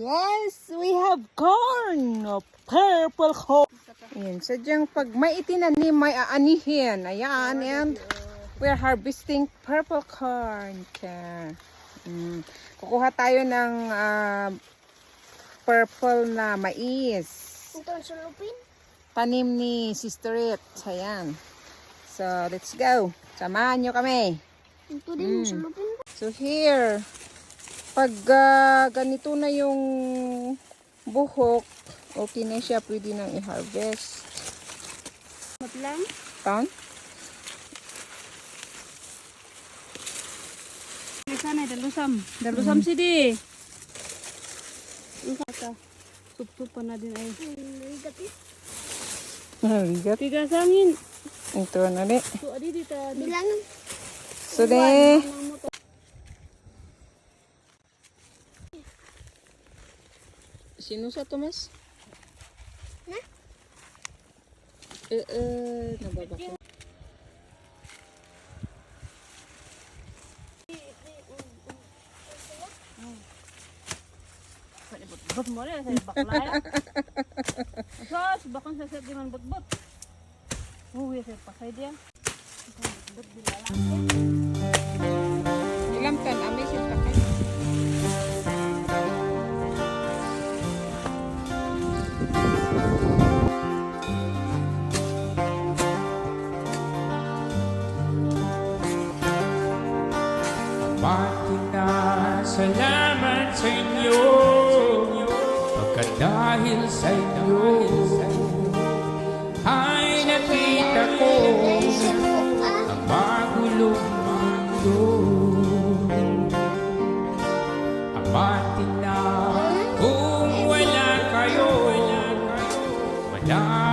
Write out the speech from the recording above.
Yes, we have corn. Oh, Purple corn. Ayan, sadyang pag may itinanim, may aanihin. Ayan, and we're harvesting purple corn. Kaya, mm, kukuha tayo ng ah, purple na mais. Ito ang sulupin. Tanim ni Sister It. Ayan. So, let's go. Samahan nyo kami. Ito din Mm. sulupin. So here, pag ah, ganito na yung buhok, okay na siya, pwede nang i-harvest. Matlang. Tan? Sana dalusam. Dalusam si di. Ang kata. Sup-supan na din ay. Gabi. Bigat. Tigasangin. Ito na di. So adi di ta. Bilangan. So de, sino sa Tomas? Na? Eh, eh, nababaka. Bot mo rin sa bakla ya. Sos, bakang sa sa di man bot-bot. Uwi sa pasay dia. Bot bila lang. Panginoon, salamat sa inyo Pagkat dahil sa inyo Ay nakita ko Ang magulong mundo Ama tina Kung wala kayo Wala